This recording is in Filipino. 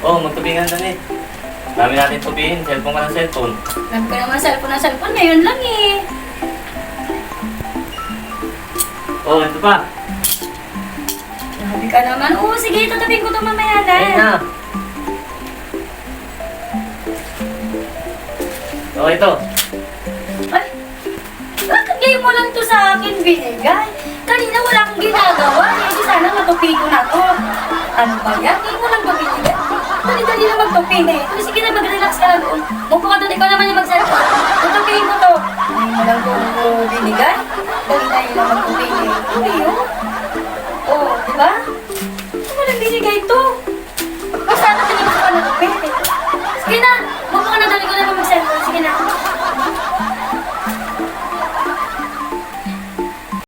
Oh, magtubingan na eh. Dami natin tubihin. Cellphone ka ng cellphone. Alam ko naman cellphone na cellphone, ngayon lang eh. Oh, ito pa. Grabe ka naman. Oo, sige, tatapin ko to mamaya na. Ayun na. Oh, ito. Ay, bakit ngayon mo lang to sa akin binigay? Ano ba yan? Ngayon mo lang to binigay? Dali-dali na magtupi na eh. Sige na, mag-relax ka lang doon. Mupo ka doon, ikaw naman yung mag-cellphone. Tutupiin ko to. Ngayon mo lang to binigay? Dali-dali na magtupi na eh. Tupi yun. Oo, di ba? Ano mo lang binigay to?